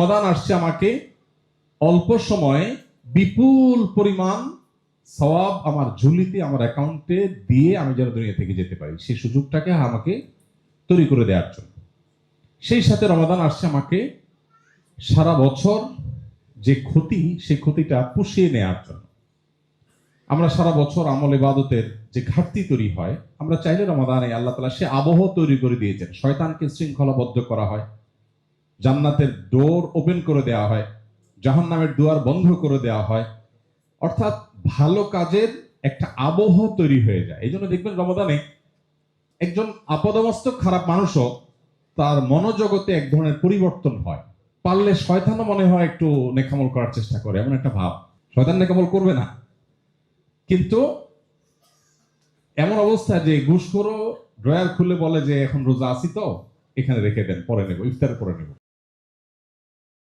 প্রদান আসছে আমাকে, অল্প সময়ে বিপুল পরিমাণ সওয়াব আমার ঝুলিতে, আমার অ্যাকাউন্টে দিয়ে আমি যেন দুনিয়া থেকে যেতে পারি। সেই সুযোগটাকে আমাকে তৈরি করে দেওয়ার জন্য। সেই সাথে রমাদান আসছে আমাকে সারা বছর যে ক্ষতি, সেই ক্ষতিটা পুষিয়ে নেওয়ার জন্য। আমরা সারা বছর আমল ইবাদতের যে ঘাটতি তৈরি হয়, আমরা চাইলে রমাদানে আল্লাহ তালা সে আবহ তৈরি করে দিয়েছেন। শয়তানকে শৃঙ্খলাবদ্ধ করা হয়। জান্নাতের ডোর ওপেন করে দেওয়া হয়, জাহান্নামের দুয়ার বন্ধ করে দেওয়া হয়। অর্থাৎ ভালো কাজের একটা আবহ তৈরি হয়ে যায়। এই জন্য দেখবেন রমাদানে একজন আপদমস্তক খারাপ মানুষও তার মনোজগতে এক ধরনের পরিবর্তন হয়। পারলে শয়তানও মনে হয় একটু নেকামল করার চেষ্টা করে, এমন একটা ভাব। শয়তান নেকামল করবে না। কিন্তু এমন অবস্থা যে ঘুষখোরও ড্রয়ার খুলে বলে যে, এখন রোজা আছি তো, এখানে রেখে দেন, পরে নেব, ইফতার করে নেব।